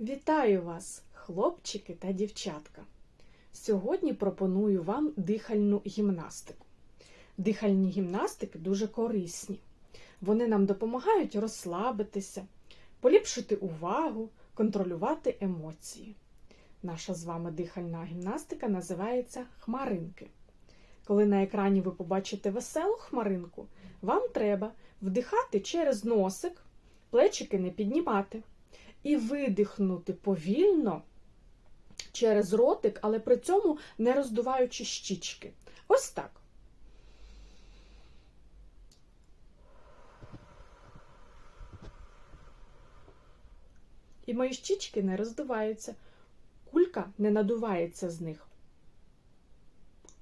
Вітаю вас, хлопчики та дівчатка! Сьогодні пропоную вам дихальну гімнастику. Дихальні гімнастики дуже корисні. Вони нам допомагають розслабитися, поліпшити увагу, контролювати емоції. Наша з вами дихальна гімнастика називається хмаринки. Коли на екрані ви побачите веселу хмаринку, вам треба вдихати через носик, плечики не піднімати і видихнути повільно через ротик, але при цьому не роздуваючи щічки. Ось так. І мої щічки не роздуваються. Кулька не надувається з них.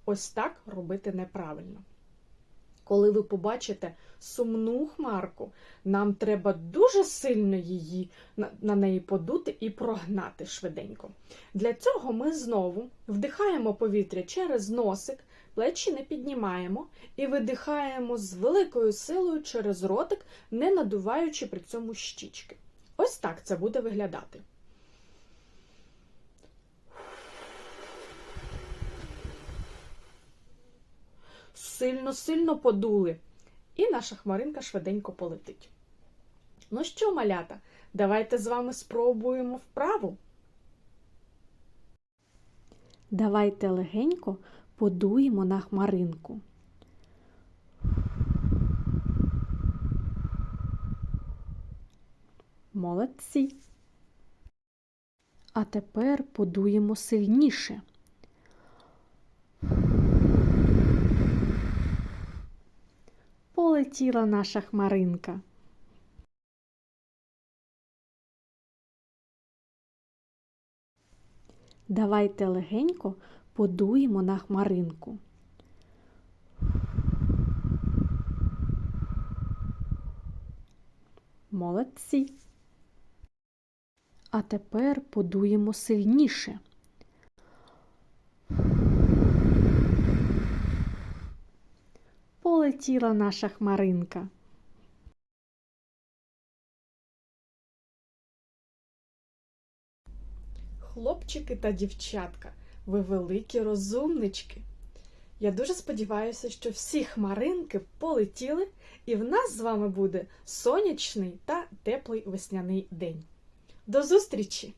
Ось так робити неправильно. Коли ви побачите сумну хмарку, нам треба дуже сильно її на, неї подути і прогнати швиденько. Для цього ми знову вдихаємо повітря через носик, плечі не піднімаємо і видихаємо з великою силою через ротик, не надуваючи при цьому щічки. Ось так це буде виглядати. Сильно-сильно подули, і наша хмаринка швиденько полетить. Ну що, малята, давайте з вами спробуємо вправу. Давайте легенько подуємо на хмаринку. Молодці. А тепер подуємо сильніше. Полетіла наша хмаринка. Давайте легенько подуємо на хмаринку. Молодці. А тепер подуємо сильніше. Полетіла наша хмаринка. Хлопчики та дівчатка, ви великі розумнички. Я дуже сподіваюся, що всі хмаринки полетіли, і в нас з вами буде сонячний та теплий весняний день. До зустрічі!